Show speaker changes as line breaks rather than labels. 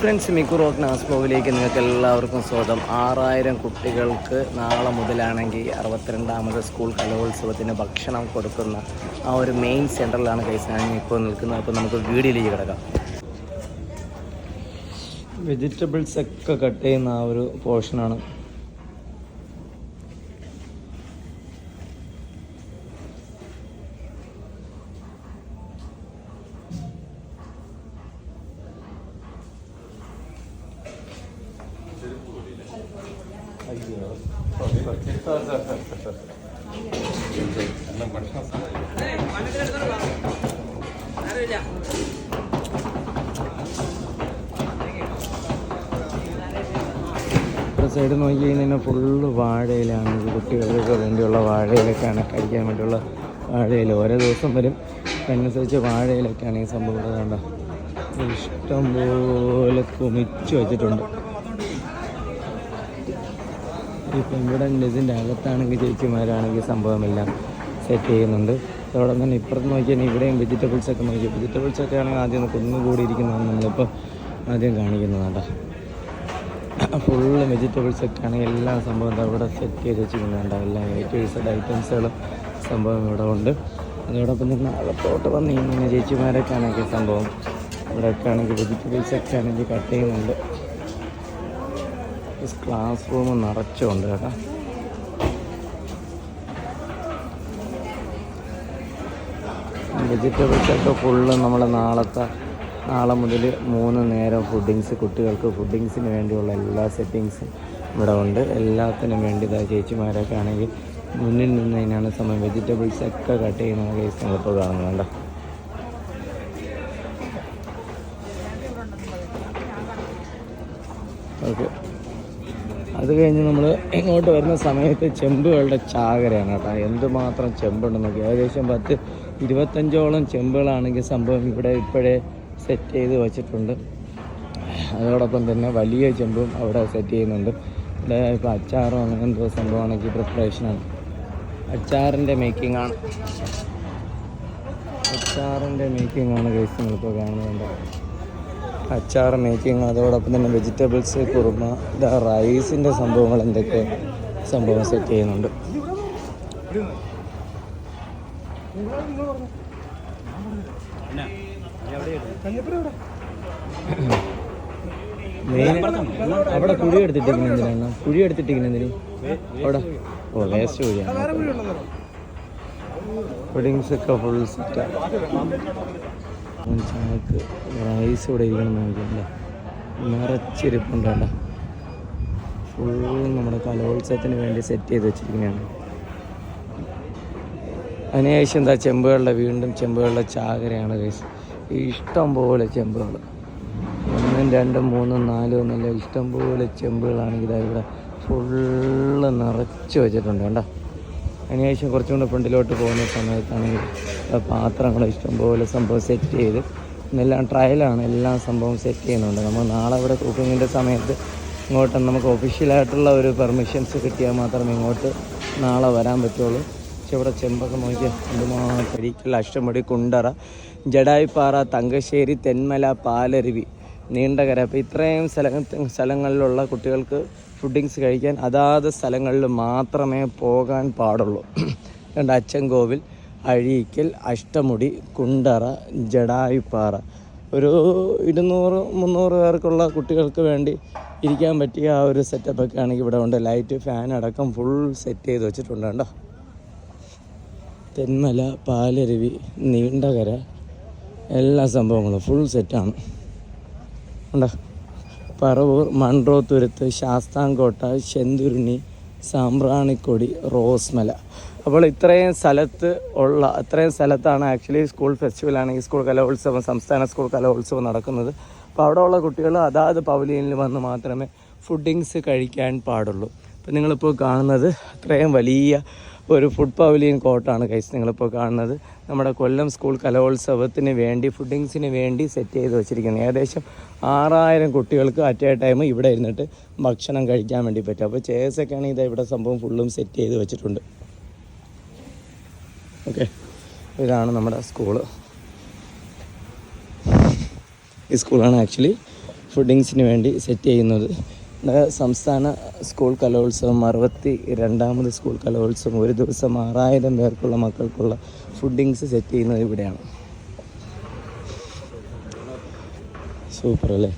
Friends മിക്കുർ നാസ് നാസ്പോവിലേക്ക് നിങ്ങൾക്ക് എല്ലാവർക്കും സ്വാഗതം. ആറായിരം കുട്ടികൾക്ക് നാളെ മുതലാണെങ്കിൽ അറുപത്തിരണ്ടാമത് സ്കൂൾ കലോത്സവത്തിന് ഭക്ഷണം കൊടുക്കുന്ന ആ ഒരു മെയിൻ സെന്ററിലാണ് കൈസാനി ഇപ്പോൾ നിൽക്കുന്നത്. അപ്പോൾ നമുക്ക് വീഡിയോയിലേക്ക് കിടക്കാം. വെജിറ്റബിൾസ് ഒക്കെ കട്ട് ചെയ്യുന്ന ആ ഒരു പോർഷനാണ് സൈഡ് നോക്കി കഴിഞ്ഞാൽ ഫുള്ള് വാഴയിലാണ്. കുട്ടികൾക്ക് വേണ്ടിയുള്ള വാഴയിലൊക്കെയാണ് കഴിക്കാൻ വേണ്ടിയുള്ള വാഴയില. ഓരോ ദിവസം വരും. അതിനനുസരിച്ച് വാഴയിലൊക്കെയാണ് ഈ സംഭവം ഇഷ്ടം പോലെ കുമിച്ച് വെച്ചിട്ടുണ്ട്. ഇപ്പം ഇവിടെ ഇതിന്റെ അകത്താണെങ്കിൽ ചേച്ചിമാരാണെങ്കിൽ സംഭവമെല്ലാം സെറ്റ് ചെയ്യുന്നുണ്ട്. അതോടൊപ്പം തന്നെ ഇപ്പുറത്ത് നോക്കിയാൽ ഇവിടെയും വെജിറ്റബിൾസൊക്കെ നോക്കി വെജിറ്റബിൾസൊക്കെ ആണെങ്കിൽ ആദ്യം കുന്നുകൂടിയിരിക്കുന്നതാണ് നമ്മളിപ്പോൾ ആദ്യം കാണിക്കുന്നതാണ് ഫുള്ള് വെജിറ്റബിൾസൊക്കെ ആണെങ്കിൽ എല്ലാ സംഭവം അവിടെ ഇവിടെ സെറ്റ് ചെയ്ത് വെച്ചിരിക്കുന്നുണ്ട്. എല്ലാ സെഡ് ഐറ്റംസുകളും സംഭവം ഇവിടെ ഉണ്ട്. അതോടൊപ്പം തന്നെ അകത്തോട്ട് വന്ന് കഴിഞ്ഞാൽ ചേച്ചിമാരൊക്കെ ആണെങ്കിൽ സംഭവം. ഇവിടെയൊക്കെ ആണെങ്കിൽ വെജിറ്റബിൾസൊക്കെ ആണെങ്കിൽ കട്ട് ചെയ്യുന്നുണ്ട്. ക്ലാസ് റൂം നിറച്ചുണ്ട് കേട്ടോ. വെജിറ്റബിൾസ് ഒക്കെ ഫുള്ള് നമ്മൾ നാളത്തെ നാളെ മുതൽ മൂന്ന് നേരം ഫുഡിങ്സ് കുട്ടികൾക്ക് ഫുഡിങ്സിന് വേണ്ടിയുള്ള എല്ലാ സെറ്റിങ്സും ഇവിടെ ഉണ്ട്. എല്ലാത്തിനും വേണ്ടി ഇതാ ചേച്ചിമാരൊക്കെ ആണെങ്കിൽ മുന്നിൽ നിന്ന് അതിനാണ് സമയം. വെജിറ്റബിൾസ് ഒക്കെ കട്ട് ചെയ്യുന്ന കേസ് നിങ്ങളിപ്പോൾ കാണുന്നുണ്ട് ഓക്കെ അത് കഴിഞ്ഞ് നമ്മൾ ഇങ്ങോട്ട് വരുന്ന സമയത്ത് ചെമ്പുകളുടെ ചാകരയാണ് കേട്ടോ. എന്തുമാത്രം ചെമ്പുണ്ടെന്ന് നോക്കി ഏകദേശം പത്ത് ഇരുപത്തഞ്ചോളം ചെമ്പുകളാണെങ്കിൽ സംഭവം ഇവിടെ ഇപ്പോഴേ സെറ്റ് ചെയ്ത് വച്ചിട്ടുണ്ട്. അതോടൊപ്പം തന്നെ വലിയ ചെമ്പും അവിടെ സെറ്റ് ചെയ്യുന്നുണ്ട്. ഇവിടെ ഇപ്പോൾ അച്ചാറോ അങ്ങനെ എന്തോ സംഭവമാണെങ്കിൽ പ്രിപ്പറേഷനാണ് അച്ചാറിന്റെ മേക്കിംഗ് ആണ്. അച്ചാറിന്റെ മേക്കിംഗ് ആണ് കേസ് നിങ്ങളിപ്പോൾ കാണുന്നുണ്ട് അച്ചാർ മേക്കിംഗ് അതോടൊപ്പം തന്നെ വെജിറ്റബിൾസ് കുറുമ റൈസിന്റെ സംഭവങ്ങൾ എന്തൊക്കെ സംഭവം സെറ്റ് ചെയ്യുന്നുണ്ട്. മെയിൻ അവിടെ കുഴി എടുത്തിട്ടിരിക്കുന്ന എന്തിനാണ്? കുഴി എടുത്തിട്ടിരിക്കുന്ന എന്തിന്? അവിടെ. ഓ വേസ്റ്റ് കുഴിയാണ് വെഡിങ്സ് ഒക്കെ ഫുൾ സെറ്റാണ് ചാക്ക് റൈസ് ഇവിടെ ഇരിക്കണം നോക്കിയല്ല നിറച്ചിരിപ്പുണ്ടല്ല ഫുൾ നമ്മുടെ കലോത്സവത്തിന് വേണ്ടി സെറ്റ് ചെയ്ത് വെച്ചിരിക്കുന്നതാണ് അതിനുശേഷം എന്താ ചെമ്പുകളുടെ വീണ്ടും ചെമ്പുകളുടെ ചാകരയാണ് ഗൈസ് ഇഷ്ടം പോലെ ചെമ്പുകൾ. ഒന്നും രണ്ടും മൂന്നും നാലും ഒന്നല്ല ഇഷ്ടം പോലെ ചെമ്പുകളാണെങ്കിൽ ഇതാ ഇവിടെ ഫുള്ള് നിറച്ച് വെച്ചിട്ടുണ്ട് കണ്ടോ? അതിനുശേഷം കുറച്ചും ഫ്രണ്ടിലോട്ട് പോകുന്ന സമയത്താണെങ്കിൽ പാത്രങ്ങൾ ഇഷ്ടംപോലെ സംഭവം സെറ്റ് ചെയ്ത് എല്ലാം ട്രയലാണ് എല്ലാ സംഭവം സെറ്റ് ചെയ്യുന്നുണ്ട്. നമ്മൾ നാളെ ഇവിടെ കുക്കിങ്ങിന്റെ സമയത്ത് ഇങ്ങോട്ട് നമുക്ക് ഒഫീഷ്യലായിട്ടുള്ള ഒരു പെർമിഷൻസ് കിട്ടിയാൽ മാത്രമേ ഇങ്ങോട്ട് നാളെ വരാൻ പറ്റുള്ളൂ. പക്ഷെ ഇവിടെ ചെമ്പൊക്കെ നോക്കിയാൽ എന്തുമാത്രം അഷ്ടമുടി കുണ്ടറ ജഡായിപ്പാറ തങ്കശ്ശേരി തെന്മല പാലരുവി നീണ്ടകര. അപ്പോൾ ഇത്രയും സ്ഥല സ്ഥലങ്ങളിലുള്ള കുട്ടികൾക്ക് ഫുഡിങ്സ് കഴിക്കാൻ അതാത് സ്ഥലങ്ങളിൽ മാത്രമേ പോകാൻ പാടുള്ളൂ. രണ്ട് അച്ചൻകോവിൽ അഴീക്കൽ അഷ്ടമുടി കുണ്ടറ ജഡായുപ്പാറ ഒരു ഇരുന്നൂറ് മുന്നൂറ് പേർക്കുള്ള കുട്ടികൾക്ക് വേണ്ടി ഇരിക്കാൻ പറ്റിയ ആ ഒരു സെറ്റപ്പൊക്കെ ആണെങ്കിൽ ഇവിടെ ഉണ്ട്. ലൈറ്റ് ഫാൻ അടക്കം ഫുൾ സെറ്റ് ചെയ്ത് വെച്ചിട്ടുണ്ട് കേട്ടോ തെന്മല പാലരുവി നീണ്ടകര. എല്ലാ സംഭവങ്ങളും ഫുൾ സെറ്റാണ് ഉണ്ടോ? പറവൂർ മൺറോത്തുരുത്ത് ശാസ്താംകോട്ട ശെന്തുരുണി സാമ്പ്രാണിക്കൊടി റോസ്മല. അപ്പോൾ ഇത്രയും സ്ഥലത്ത് ഉള്ള അത്രയും സ്ഥലത്താണ് ആക്ച്വലി സ്കൂൾ ഫെസ്റ്റിവൽ ആണെങ്കിൽ സ്കൂൾ കലോത്സവം സംസ്ഥാന സ്കൂൾ കലോത്സവം നടക്കുന്നത്. അപ്പോൾ അവിടെ ഉള്ള കുട്ടികൾ അതാത് പവലിയനിൽ വന്ന് മാത്രമേ ഫുഡിങ്സ് കഴിക്കാൻ പാടുള്ളൂ. അപ്പോൾ നിങ്ങളിപ്പോൾ കാണുന്നത് അത്രയും വലിയ ഒരു ഫുഡ് പവലിയൻ കോട്ടാണ് കൈസ് നിങ്ങളിപ്പോൾ കാണുന്നത്. നമ്മുടെ കൊല്ലം സ്കൂൾ കലോത്സവത്തിന് വേണ്ടി ഫുഡിങ്സിന് വേണ്ടി സെറ്റ് ചെയ്ത് വെച്ചിരിക്കുന്നത്. ഏകദേശം ആറായിരം കുട്ടികൾക്ക് അറ്റ് എ ടൈം ഇവിടെ ഇരുന്നിട്ട് ഭക്ഷണം കഴിക്കാൻ വേണ്ടി പറ്റും. അപ്പോൾ ചേസൊക്കെയാണ് ഇതാ ഇവിടെ സംഭവം ഫുള്ളും സെറ്റ് ചെയ്ത് വെച്ചിട്ടുണ്ട്. ഓക്കെ ഇതാണ് നമ്മുടെ സ്കൂൾ ഈ സ്കൂളാണ് ആക്ച്വലി ഫുഡിങ്സിന് വേണ്ടി സെറ്റ് ചെയ്യുന്നത്. സംസ്ഥാന സ്കൂൾ കലോത്സവം അറുപത്തി രണ്ടാമത് സ്കൂൾ കലോത്സവം ഒരു ദിവസം ആറായിരം പേർക്കുള്ള മക്കൾക്കുള്ള ഫുഡിങ്സ് സെറ്റ് ചെയ്യുന്നത് ഇവിടെയാണ്. സൂപ്പർ അല്ലേ